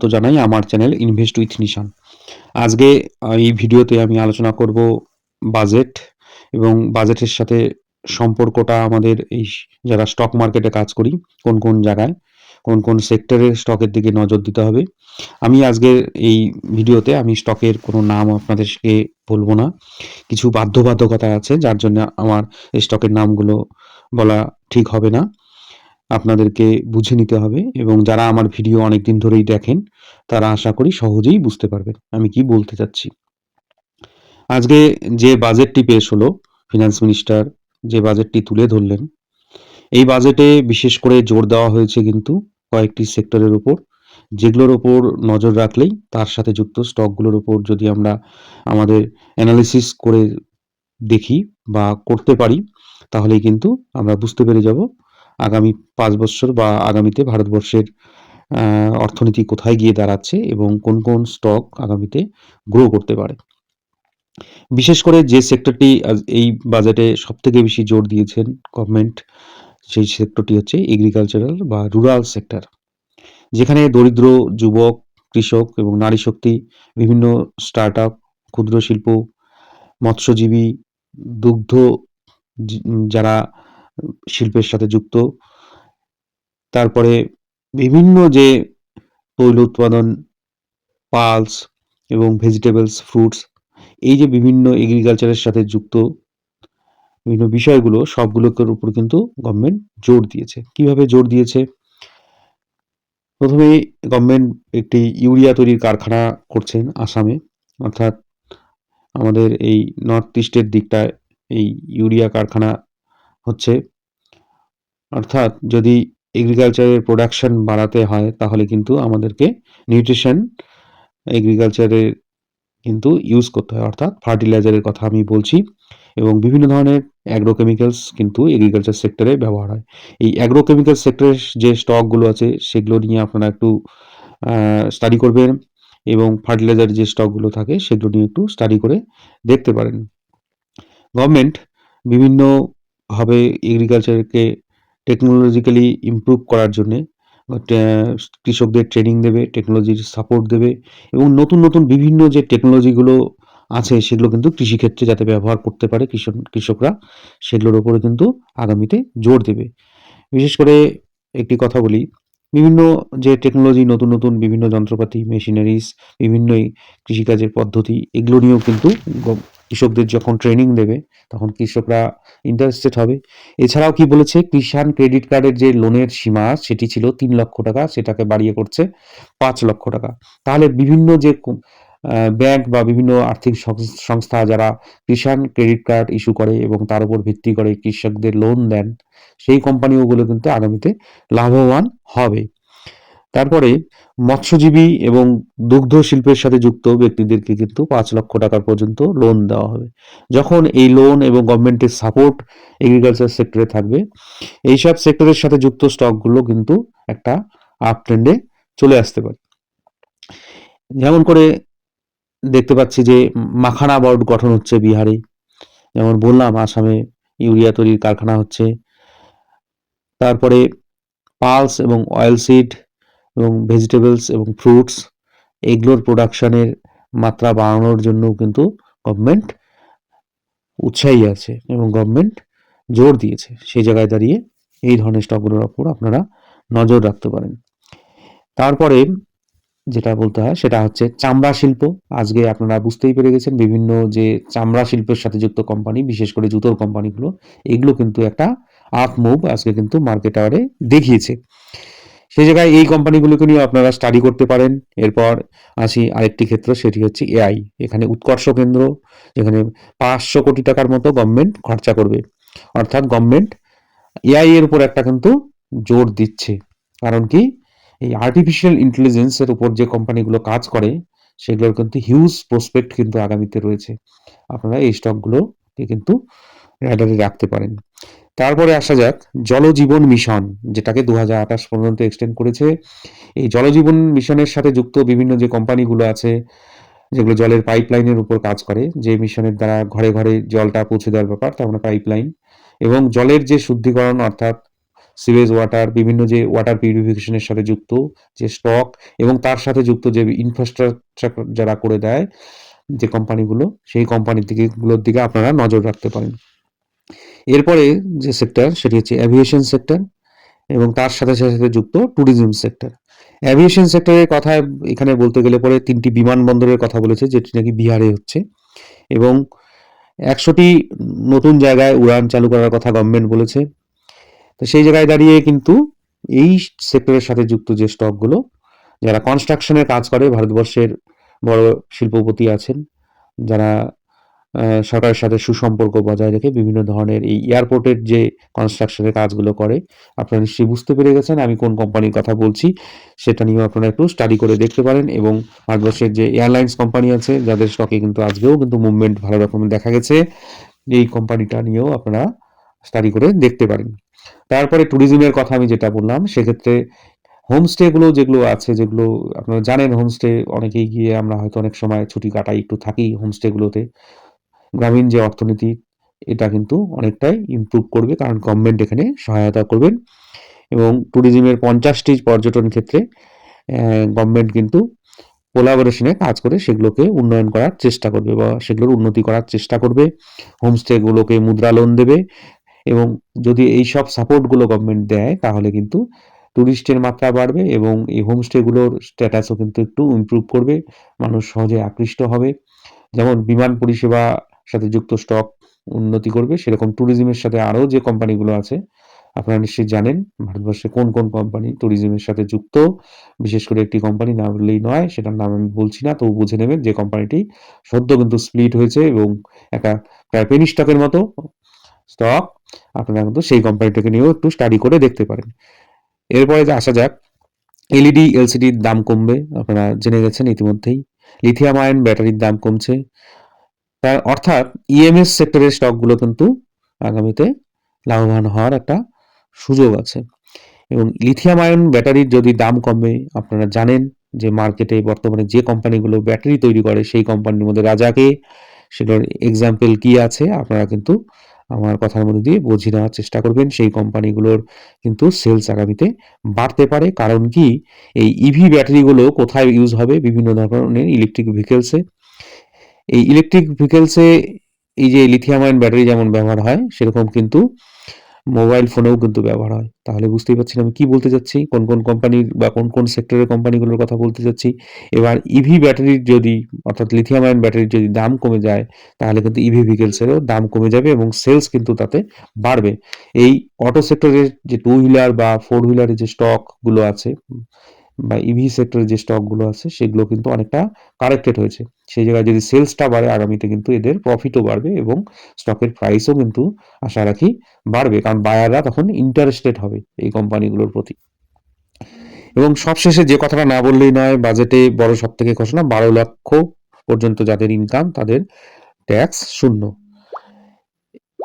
তো জানাই আমার চ্যানেল ইনভেস্ট উইথ নিশান আজকে এই ভিডিওতে আমি আলোচনা করব বাজেট এবং বাজেটের সাথে সম্পর্কটা আমাদের এই যারা স্টক মার্কেটে কাজ করি, কোন কোন জায়গায়, কোন কোন সেক্টরের স্টকের দিকে নজর দিতে হবে। আমি আজকের এই ভিডিওতে আমি স্টকের কোনো নাম আপনাদেরকে বলব না। কিছু বাধ্যবাধকতা আছে, যার জন্য আমার এই স্টকের নামগুলো বলা ঠিক হবে না। আপনাদেরকে বুঝে নিতে হবে এবং যারা আমার ভিডিও অনেক দিন ধরেই দেখেন, তারা আশা করি সহজেই বুঝতে পারবেন আমি কি বলতে চাচ্ছি। আজকে যে বাজেটটি পেশ হলো ফিনান্স মিনিস্টার যে বাজেটটি তুলে ধরলেন, এই বাজেটে বিশেষ করে জোর দেওয়া হয়েছে কিন্তু কয়েকটি সেক্টরের উপর, যেগুলোর ওপর নজর রাখলেই তার সাথে যুক্ত স্টকগুলোর উপর যদি আমরা আমাদের অ্যানালিসিস করে দেখি বা করতে পারি, তাহলেই কিন্তু আমরা বুঝতে পেরে যাব আগামী পাঁচ বছর বা আগামীতে ভারতবর্ষের অর্থনীতি কোথায় গিয়ে দাঁড়াচ্ছে এবং কোন কোন স্টক আগামীতে গ্রো করতে পারে। বিশেষ করে যে সেক্টরটি এই বাজেটে সবথেকে বেশি জোর দিয়েছেন গভর্নমেন্ট সেই সেক্টরটি হচ্ছে এগ্রিকালচারাল বা রুরাল সেক্টর যেখানে দরিদ্র যুবক, কৃষক এবং নারী শক্তি, বিভিন্ন স্টার্ট আপ ক্ষুদ্র শিল্প, মৎস্যজীবী, দুগ্ধ, যারা শিল্পের সাথে যুক্ত। তারপরে বিভিন্ন যে তৈল উৎপাদন, পালস এবং ভেজিটেবলস ফ্রুটস এই যে বিভিন্ন এগ্রিকালচারের সাথে যুক্ত, বিভিন্ন বিষয়গুলো সবগুলোর উপর কিন্তু গভর্নমেন্ট জোর দিয়েছে। কীভাবে জোর দিয়েছে? প্রথমেই গভর্নমেন্ট একটি ইউরিয়া তৈরির কারখানা করছেন আসামে। অর্থাৎ আমাদের এই নর্থ ইস্টের দিকটায় এই ইউরিয়া কারখানা হচ্ছে, অর্থাৎ যদি এগ্রিকালচারের প্রোডাকশন বাড়াতে হয়, তাহলে কিন্তু আমাদেরকে নিউট্রিশন এগ্রিকালচারের কিন্তু ইউজ করতে হয়। অর্থাৎ ফার্টিলাইজারের কথা আমি বলছি এবং বিভিন্ন ধরনের অ্যাগ্রোকেমিক্যালস কিন্তু এগ্রিকালচার সেক্টরে ব্যবহার হয়। এই অ্যাগ্রোকেমিক্যাল সেক্টরের যে স্টকগুলো আছে, সেগুলো নিয়ে আপনারা একটু স্টাডি করবেন এবং ফার্টিলাইজার যে স্টকগুলো থাকে, সেগুলো নিয়ে একটু স্টাডি করে দেখতে পারেন। গভর্নমেন্ট বিভিন্নভাবে এগ্রিকালচারকে টেকনোলজিক্যালি ইমপ্রুভ করার জন্যে কৃষকদের ট্রেনিং দেবে টেকনোলজির সাপোর্ট দেবে, এবং নতুন নতুন বিভিন্ন যে টেকনোলজিগুলো আছে, সেগুলো কিন্তু কৃষিক্ষেত্রে যাতে ব্যবহার করতে পারে কৃষক, কৃষকরা, সেগুলোর উপরে কিন্তু আগামীতে জোর দেবে। বিশেষ করে একটি কথা বলি, বিভিন্ন যে টেকনোলজি নতুন নতুন বিভিন্ন যন্ত্রপাতি মেশিনারিজ বিভিন্ন কৃষিকাজের পদ্ধতি, এগুলো নিয়েও কিন্তু কৃষকদের যখন ট্রেনিং দেবে, তখন কৃষকরা ইন্টারেস্টেড হবে। এছাড়াও কি বলেছে? কিষাণ ক্রেডিট কার্ডের যে লোনের সীমা, সেটি ছিল তিন লক্ষ টাকা, সেটাকে বাড়িয়ে করছে পাঁচ লক্ষ টাকা। তাহলে বিভিন্ন যে ব্যাংক বা বিভিন্ন আর্থিক সংস- সংস্থা যারা কিষাণ ক্রেডিট কার্ড ইস্যু করে এবং তার উপর ভিত্তি করে কৃষকদের লোন দেন, সেই কোম্পানিগুলো কিন্তু আগামীতে লাভবান হবে। তারপরে মৎস্যজীবী এবং দুগ্ধ শিল্পের সাথে যুক্ত ব্যক্তিদেরকে কিন্তু পাঁচ লক্ষ টাকার পর্যন্ত লোন দেওয়া হবে। যখন এই লোন এবং গভর্নমেন্টের সাপোর্ট এগ্রিকালচার সেক্টরে থাকবে, এইসব সেক্টরের সাথে যুক্ত স্টকগুলো কিন্তু একটা আপ ট্রেন্ডে চলে আসতে পারে। যেমন করে দেখতে পাচ্ছি যে মাখানা বোর্ড গঠন হচ্ছে বিহারে। যেমন বললাম, আসামে ইউরিয়া তৈরির কারখানা হচ্ছে। তারপরে পালস এবং অয়েল সিড এবং ভেজিটেবলস এবং ফ্রুটস এগুলোর প্রোডাকশানের মাত্রা বাড়ানোর জন্য কিন্তু গভর্নমেন্ট উৎসাহী আছে এবং গভর্নমেন্ট জোর দিয়েছে সেই জায়গায় দাঁড়িয়ে এই ধরনের স্টকগুলোর ওপর আপনারা নজর রাখতে পারেন। তারপরে যেটা বলতে হয় সেটা হচ্ছে চামড়া শিল্প। আজকে আপনারা বুঝতেই পেরে গেছেন বিভিন্ন যে চামড়া শিল্পের সাথে যুক্ত কোম্পানি বিশেষ করে জুতোর কোম্পানিগুলো এগুলো কিন্তু একটা আপ মুভ আজকে কিন্তু মার্কেট আওয়ারে দেখিয়েছে। সেই জায়গায় এই কোম্পানিগুলোকে নিয়ে আপনারা স্টাডি করতে পারেন। এরপর আসি আরেকটি ক্ষেত্র, সেটি হচ্ছে এআই এখানে উৎকর্ষ কেন্দ্র এখানে পাঁচশো কোটি টাকার মতো গভর্নমেন্ট খরচা করবে। অর্থাৎ গভর্নমেন্ট এআই এর উপর একটা কিন্তু জোর দিচ্ছে। কারণ কি? এই আর্টিফিশিয়াল ইন্টেলিজেন্সের উপর যে কোম্পানিগুলো কাজ করে, সেগুলোর কিন্তু হিউজ প্রসপেক্ট কিন্তু আগামীতে রয়েছে। আপনারা এই স্টকগুলোকে কিন্তু রাখতে পারেন। তারপরে আসা যাক, জলজীবন মিশন, যেটাকে দু হাজার আঠাশ পর্যন্ত এক্সটেন্ড করেছে। এই জলজীবন মিশনের সাথে যুক্ত বিভিন্ন যে কোম্পানিগুলো আছে, যেগুলো জলের পাইপলাইনের উপর কাজ করে, যে মিশনের দ্বারা ঘরে ঘরে জলটা পৌঁছে দেওয়ার ব্যাপার, তার মানে পাইপলাইন। এবং জলের যে শুদ্ধিকরণ, অর্থাৎ সিওয়েজ ওয়াটার বিভিন্ন যে ওয়াটার পিউরিফিকেশনের সাথে যুক্ত যে স্টক এবং তার সাথে যুক্ত যে ইনফ্রাস্ট্রাকচার যারা করে দেয়, যে কোম্পানিগুলো, সেই কোম্পানির দিকে গুলোর দিকে আপনারা নজর রাখতে পারেন। এরপরে যে সেক্টর সেটি হচ্ছে অ্যাভিয়েশন সেক্টর এবং তার সাথে সাথে যুক্ত ট্যুরিজম সেক্টর অ্যাভিয়েশন সেক্টরের কথা এখানে বলতে গেলে পরে তিনটি বিমানবন্দরের কথা বলেছে, যেটি নাকি বিহারে হচ্ছে। এবং একশোটি নতুন জায়গায় উড়ান চালু করার কথা গভর্নমেন্ট বলেছে। তো সেই জায়গায় দাঁড়িয়ে কিন্তু এই সেক্টরের সাথে যুক্ত যে স্টকগুলো যারা কনস্ট্রাকশনের কাজ করে, ভারতবর্ষের বড় শিল্পপতি আছেন, যারা সরকারের সাথে সুসম্পর্ক বজায় রেখে বিভিন্ন ধরনের এই এয়ারপোর্টের যে কনস্ট্রাকশনের কাজগুলো করে, আপনারা নিশ্চয়ই বুঝতে পেরে গেছেন আমি কোন কোম্পানির কথা বলছি, সেটা নিয়েও আপনারা একটু স্টাডি করে দেখতে পারেন এবং ভারতবর্ষের যে এয়ারলাইন্স কোম্পানি আছে, যাদের স্টকে কিন্তু আজকেও কিন্তু মুভমেন্ট ভালো রকম দেখা গেছে, এই কোম্পানিটা নিয়েও আপনারা স্টাডি করে দেখতে পারেন। তারপরে ট্যুরিজমের কথা আমি যেটা বললাম, সেক্ষেত্রে হোমস্টেগুলো যেগুলো আছে, যেগুলো আপনারা জানেন হোমস্টে অনেকেই গিয়ে আমরা হয়তো অনেক সময় ছুটি কাটাই, একটু থাকি হোমস্টেগুলোতে গ্রামীণ যে অর্থনীতি, এটা কিন্তু অনেকটাই ইমপ্রুভ করবে কারণ গভর্নমেন্ট এখানে সহায়তা করবেন। এবং ট্যুরিজমের পঞ্চাশটি পর্যটন ক্ষেত্রে গভর্নমেন্ট কিন্তু কোলাবোরেশনে কাজ করে সেগুলোকে উন্নয়ন করার চেষ্টা করবে বা সেগুলোর উন্নতি করার চেষ্টা করবে। হোমস্টেগুলোকে মুদ্রা লোন দেবে এবং যদি এই সব সাপোর্টগুলো গভর্নমেন্ট দেয়, তাহলে কিন্তু ট্যুরিস্টের মাত্রা বাড়বে এবং এই হোমস্টেগুলোর স্ট্যাটাসও কিন্তু একটু ইমপ্রুভ করবে। মানুষ সহজে আকৃষ্ট হবে। যেমন বিমান পরিষেবা সাথে যুক্ত স্টক উন্নতি করবে। সেরকম ট্যুরিজমের সাথে আরও যে কোম্পানিগুলো আছে, আপনারা নিশ্চয়ই জানেন ভারতবর্ষে কোন কোন কোম্পানি ট্যুরিজমের সাথে যুক্ত। বিশেষ করে একটি কোম্পানি না বললেই নয়, সেটার নাম আমি বলছি না, তবু বুঝে নেবেন যে কোম্পানিটি সদ্য কিন্তু স্প্লিট হয়েছে এবং একটা প্রায় পেনি স্টকের মতো স্টক আপনারা কিন্তু সেই কোম্পানিটাকে নিয়েও একটু স্টাডি করে দেখতে পারেন। এরপরে যে আসা যাক এলইডি এলসিডির দাম কমবে, আপনারা জেনে গেছেন ইতিমধ্যেই। লিথিয়াম আয়ন ব্যাটারির দাম কমছে। অর্থাৎ ইএমএস সেক্টরের স্টকগুলো কিন্তু আগামীতে লাভবান হওয়ার একটা সুযোগ আছে। এবং লিথিয়াম আয়ন ব্যাটারির যদি দাম কমে, আপনারা জানেন যে মার্কেটে বর্তমানে যে কোম্পানিগুলো ব্যাটারি তৈরি করে, সেই কোম্পানির মধ্যে রাজাকে, সেটার এক্সাম্পল কি আছে, আপনারা কিন্তু আমার কথার মধ্যে দিয়ে বুঝিয়ে নেওয়ার চেষ্টা করবেন। সেই কোম্পানিগুলোর কিন্তু সেলস আগামীতে বাড়তে পারে। কারণ কি? এই ইভি ব্যাটারিগুলো কোথায় ইউজ হবে? বিভিন্ন ধরনের ইলেকট্রিক ভেহিকেলসে এই ইলেকট্রিক ভেহিকেলসে এই যে লিথিয়াম আয়ন ব্যাটারি যেমন ব্যবহার হয়, সেরকম কিন্তু মোবাইল ফোনেও কিন্তু ব্যবহার হয়। তাহলে বুঝতেই পারছেন আমি কি বলতে চাচ্ছি? কোন কোন কোম্পানির বা কোন কোন সেক্টরের কোম্পানিগুলোর কথা বলতে চাচ্ছি? এবার ইভি ব্যাটারির যদি, অর্থাৎ লিথিয়াম আয়ন ব্যাটারির যদি দাম কমে যায়, তাহলে কিন্তু ইভি ভেহিকেলসেরও দাম কমে যাবে এবং সেলস কিন্তু তাতে বাড়বে। এই অটো সেক্টরের যে টু হুইলার বা ফোর হুইলারের যে স্টকগুলো আছে বা ইভি সেক্টরের যে স্টকগুলো আছে, সেগুলো কিন্তু অনেকটা কারেক্টেড হয়েছে। সেই জায়গায় যদি সেলসটা বাড়ে, আগামীতে কিন্তু এদের প্রফিটও বাড়বে এবং স্টকের প্রাইসও কিন্তু আশা রাখি বাড়বে। কারণ বায়াররা তখন ইন্টারেস্টেড হবে এই কোম্পানিগুলোর প্রতি। এবং সবশেষে যে কথাটা না বললেই নয় বাজেটে বড় সব থেকে ঘোষণা, বারো লক্ষ পর্যন্ত যাদের ইনকাম তাদের ট্যাক্স শূন্য।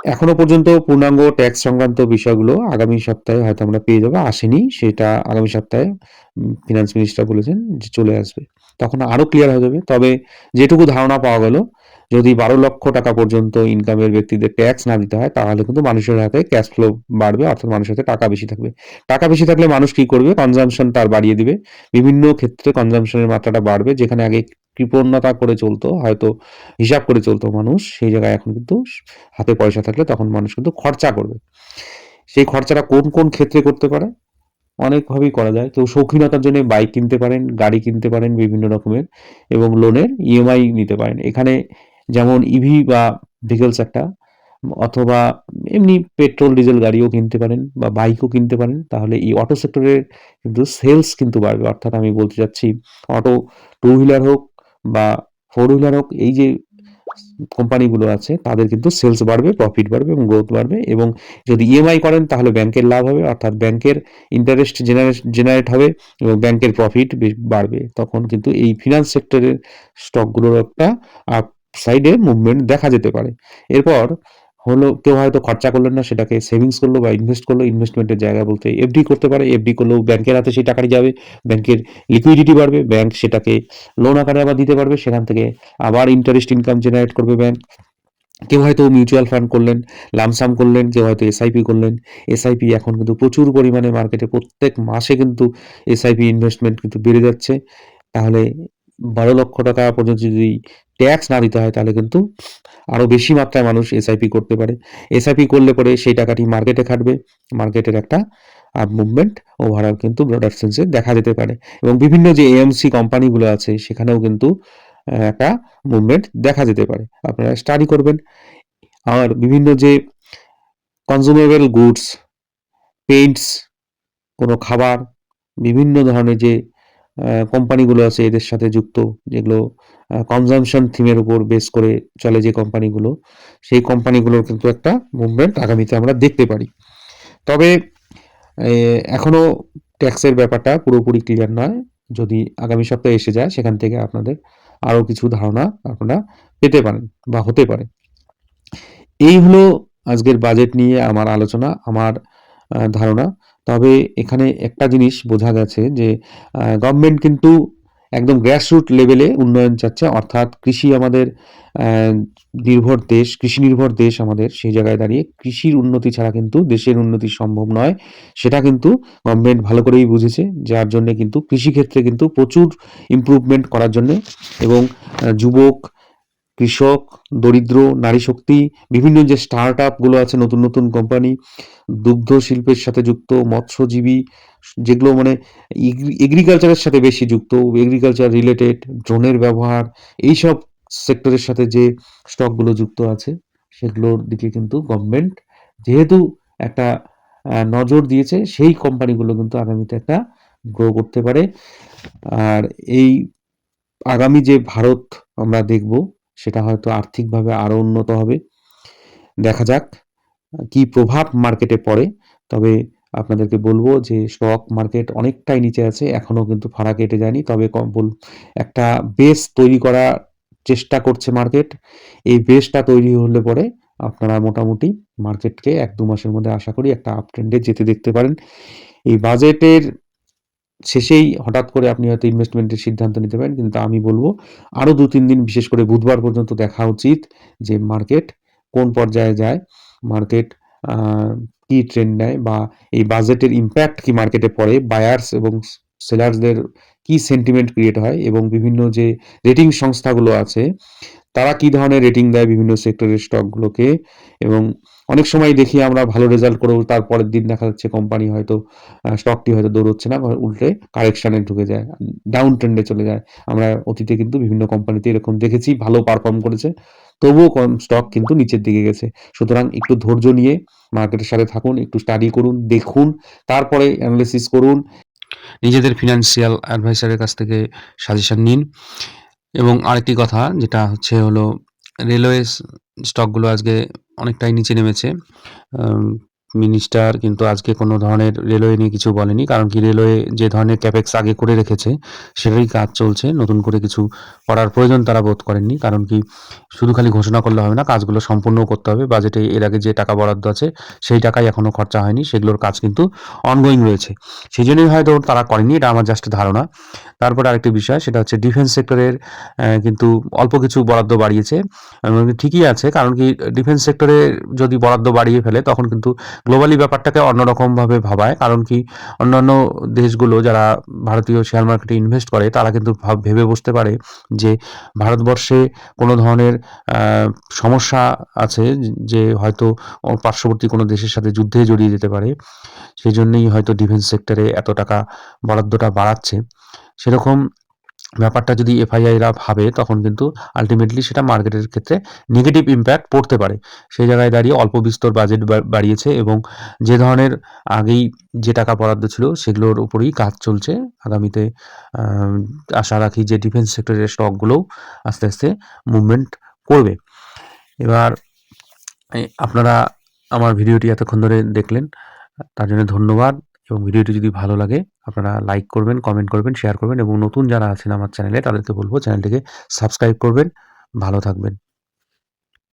এখনও পর্যন্ত পূর্ণাঙ্গ ট্যাক্স সংক্রান্ত বিষয়গুলো আগামী সপ্তাহে হয়তো আমরা পেয়ে যাব, আসেনি। সেটা আগামী সপ্তাহে ফিনান্স মিনিস্টার বলেছেন যে চলে আসবে। তখন আরও ক্লিয়ার হয়ে যাবে। তবে যেটুকু ধারণা পাওয়া গেল, যদি বারো লক্ষ টাকা পর্যন্ত ইনকামের ব্যক্তিদের ট্যাক্স না দিতে হয়, তাহলে কিন্তু মানুষের হাতে ক্যাশ ফ্লো বাড়বে, অর্থাৎ মানুষের হাতে টাকা বেশি থাকবে। টাকা বেশি থাকলে মানুষ কি করবে? কনজামশন তার বাড়িয়ে দিবে। বিভিন্ন ক্ষেত্রে কনজামশনের মাত্রাটা বাড়বে। যেখানে আগে কৃপণতা করে চলতো, হয়তো হিসাব করে চলতো মানুষ, সেই জায়গায় এখন কিন্তু হাতে পয়সা থাকলে তখন মানুষ কিন্তু খরচা করবে। সেই খরচাটা কোন কোন ক্ষেত্রে করতে পারে? অনেকভাবেই করা যায়। কেউ শৌখিনতার জন্য বাইক কিনতে পারেন, গাড়ি কিনতে পারেন বিভিন্ন রকমের এবং লোনের ইএমআই নিতে পারেন। এখানে যেমন ইভি বা ভেহিকলস একটা, অথবা এমনি পেট্রোল ডিজেল গাড়িও কিনতে পারেন বা বাইকও কিনতে পারেন। তাহলে এই অটো সেক্টরের কিন্তু সেলস কিন্তু বাড়বে। অর্থাৎ আমি বলতে চাচ্ছি অটো টু হুইলার হোক বা ফোর হুইলার হোক, এই যে কোম্পানিগুলো আছে, তাদের কিন্তু সেলস বাড়বে প্রফিট বাড়বে এবং গ্রোথ বাড়বে এবং যদি ইএমআই করেন, তাহলে ব্যাংকের লাভ হবে, অর্থাৎ ব্যাংকের ইন্টারেস্ট জেনারেট হবে এবং ব্যাংকের প্রফিট বাড়বে। তখন কিন্তু এই ফিনান্স সেক্টরের স্টকগুলোর একটা সাইডে মুভমেন্ট দেখা যেতে পারে। এরপর হলো, কেউ হয়তো খরচা করলেন না, সেটাকে সেভিংস করল বা ইনভেস্ট করল ইনভেস্টমেন্টের জায়গা বলতে এফডি করতে পারে এফডি করলেও ব্যাংকের হাতে সেই টাকাটি যাবে, ব্যাংকের লিকুইডিটি বাড়বে ব্যাংক সেটাকে লোন আকারে আবার দিতে পারবে, সেখান থেকে আবার ইন্টারেস্ট ইনকাম জেনারেট করবে ব্যাংক কেউ হয়তো মিউচুয়াল ফান্ড করলেন লামসাম করলেন, কেউ হয়তো এসআইপি করলেন এসআইপি এখন কিন্তু প্রচুর পরিমাণে মার্কেটে প্রত্যেক মাসে কিন্তু এসআইপি ইনভেস্টমেন্ট কিন্তু বেড়ে যাচ্ছে। তাহলে বারো লক্ষ টাকা পর্যন্ত যদি ট্যাক্স না দিতে হয়, তাহলে কিন্তু আরও বেশি মাত্রায় মানুষ এসআইপি করতে পারে। এসআইপি করলে পরে সেই টাকাটি মার্কেটে খাটবে। মার্কেটের একটা আপ মুভমেন্ট ওভারঅল কিন্তু ব্রডার সেন্সে দেখা যেতে পারে। এবং বিভিন্ন যে এএমসি কোম্পানিগুলো আছে, সেখানেও কিন্তু একটা মুভমেন্ট দেখা যেতে পারে। আপনারা স্টাডি করবেন। আর বিভিন্ন যে কনজিউমেবল গুডস পেইন্টস কোনো খাবার, বিভিন্ন ধরনের যে কোম্পানিগুলো আছে এদের সাথে যুক্ত যেগুলো কনজামশন থিমের উপর বেস করে চলে যে কোম্পানিগুলো সেই কোম্পানিগুলোর কিন্তু একটা মুভমেন্ট আগামীতে আমরা দেখতে পারি। তবে এ, এখনও ট্যাক্সের ব্যাপারটা পুরোপুরি ক্লিয়ার নয়। যদি আগামী সপ্তাহে এসে যায় সেখান থেকে আপনাদের আরও কিছু ধারণা আপনারা পেতে পারেন বা হতে পারে। এই হলো আজকের বাজেট নিয়ে আমার আলোচনা আমার ধারণা। তবে এখানে একটা জিনিস বোঝা গেছে যে গভর্নমেন্ট কিন্তু একদম গ্রাসরুট লেভেলে উন্নয়ন চাচ্ছে। অর্থাৎ কৃষি আমাদের নির্ভর দেশ, কৃষি নির্ভর দেশ আমাদের। সেই জায়গায় দাঁড়িয়ে কৃষির উন্নতি ছাড়া কিন্তু দেশের উন্নতি সম্ভব নয়। সেটা কিন্তু গভর্নমেন্ট ভালো করেই বুঝেছে, যার জন্য কিন্তু কৃষিক্ষেত্রে কিন্তু প্রচুর ইমপ্রুভমেন্ট করার জন্য এবং যুবক কৃষক, দরিদ্র, নারী শক্তি, বিভিন্ন যে স্টার্ট আপগুলো আছে, নতুন নতুন কোম্পানি দুগ্ধ শিল্পের সাথে যুক্ত, মৎস্যজীবী, যেগুলো মানে এগ্রিকালচারের সাথে বেশি যুক্ত এগ্রিকালচার রিলেটেড ড্রোনের ব্যবহার, এইসব সেক্টরের সাথে যে স্টকগুলো যুক্ত আছে, সেগুলোর দিকে কিন্তু গভর্নমেন্ট যেহেতু একটা নজর দিয়েছে, সেই কোম্পানিগুলো কিন্তু আগামীতে একটা গ্রো করতে পারে। আর এই আগামী যে ভারত আমরা দেখব সেটা হয়তো আর্থিকভাবে আরও উন্নত হবে। দেখা যাক, কি প্রভাব মার্কেটে পড়ে। তবে আপনাদেরকে বলব যে স্টক মার্কেট অনেকটাই নিচে আছে, এখনও কিন্তু ফাড়া কেটে যায়নি। তবে বল একটা বেস তৈরি করার চেষ্টা করছে মার্কেট এই বেসটা তৈরি হলে পরে আপনারা মোটামুটি মার্কেটকে এক দু মাসের মধ্যে আশা করি একটা আপ ট্রেন্ডে যেতে দেখতে পারেন। এই বাজেটের শেষেই হঠাৎ করে আপনি হয়তো ইনভেস্টমেন্টের সিদ্ধান্ত নিতে পারেন, কিন্তু আমি বলব আরও দু, তিন দিন বিশেষ করে বুধবার পর্যন্ত দেখা উচিত যে মার্কেট কোন পর্যায়ে যায় মার্কেট কি ট্রেন্ড নেয় বা এই বাজেটের ইম্প্যাক্ট কি মার্কেটে পড়ে বায়ার্স এবং সেলার্সদের কি সেন্টিমেন্ট ক্রিয়েট হয় এবং বিভিন্ন যে রেটিং সংস্থাগুলো আছে, তারা কি ধরনের রেটিং দেয় বিভিন্ন সেক্টরের স্টকগুলোকে এবং অনেক সময় দেখি আমরা ভালো রেজাল্ট করেও তারপরের দিন দেখা যাচ্ছে কোম্পানি হয়তো স্টকটি হয়তো দৌড়চ্ছে না উল্টে কারেকশানে ঢুকে যায় ডাউন ট্রেন্ডে চলে যায়। আমরা অতীতে কিন্তু বিভিন্ন কোম্পানিতে এরকম দেখেছি, ভালো পারফর্ম করেছে, তবুও কম স্টক কিন্তু নিচের দিকে গেছে। সুতরাং একটু ধৈর্য নিয়ে মার্কেটের সাথে থাকুন, একটু স্টাডি করুন, দেখুন, তারপরে অ্যানালিসিস করুন। নিজেদের ফিনান্সিয়াল অ্যাডভাইসারের কাছ থেকে সাজেশন নিন। এবং আরেকটি কথা, যেটা হচ্ছে হলো রেলওয়ে স্টকগুলো আজকে অনেকটাই নিচে নেমেছে মিনিস্টার কিন্তু আজকে কোনো ধরনের রেলওয়ে নিয়ে কিছু বলেনি, কারণ কি রেলওয়ে যে ধরনের ক্যাপেক্স আগে করে রেখেছে, সেটারই কাজ চলছে, নতুন করে কিছু করার প্রয়োজন তারা বোধ করেননি, কারণ কি শুধু খালি ঘোষণা করলে হবে না, কাজগুলো সম্পূর্ণ করতে হবে বাজেটে এর আগে যে টাকা বরাদ্দ আছে, সেই টাকাই এখনও খরচা হয়নি, সেগুলোর কাজ কিন্তু অনগোয়িং রয়েছে। সেই জন্যই হয়তো তারা করেনি এটা আমার জাস্ট ধারণা। তারপরে আরেকটি বিষয়, সেটা হচ্ছে ডিফেন্স সেক্টরের কিন্তু অল্প কিছু বরাদ্দ বাড়িয়েছে ঠিকই আছে, কারণ কি ডিফেন্স সেক্টরে যদি বরাদ্দ বাড়িয়ে ফেলে, তখন কিন্তু গ্লোবালি ব্যাপারটাকে অন্যরকমভাবে ভাবায়, কারণ কি অন্যান্য দেশগুলো যারা ভারতীয় শেয়ার মার্কেটে ইনভেস্ট করে, তারা কিন্তু ভাব- বসতে পারে যে ভারতবর্ষে কোনো ধরনের সমস্যা আছে যে হয়তো পার্শ্ববর্তী কোনো দেশের সাথে যুদ্ধে জড়িয়ে যেতে পারে। সেই জন্যই হয়তো ডিফেন্স সেক্টরে এত টাকা বরাদ্দটা বাড়াচ্ছে। সেরকম ব্যাপারটা যদি এফআইআইরা ভাবে, তখন কিন্তু আলটিমেটলি সেটা মার্কেটের ক্ষেত্রে নেগেটিভ ইম্প্যাক্ট পড়তে পারে। সেই জায়গায় দাঁড়িয়ে অল্প বিস্তর বাজেট বাড়িয়েছে এবং যে ধরনের আগেই যে টাকা বরাদ্দ ছিল, সেগুলোর উপরেই কাজ চলছে। আগামীতে আশা রাখি যে ডিফেন্স সেক্টরের স্টকগুলোও আস্তে আস্তে মুভমেন্ট করবে। এবার আপনারা আমার ভিডিওটি এতক্ষণ ধরে দেখলেন, তার জন্য ধন্যবাদ। এবং ভিডিওটি যদি ভালো লাগে, আপনারা লাইক করবেন কমেন্ট করবেন শেয়ার করবেন এবং নতুন যারা আছেন আমার চ্যানেলে তাদেরকে বলব চ্যানেলটিকে সাবস্ক্রাইব করবেন। ভালো থাকবেন।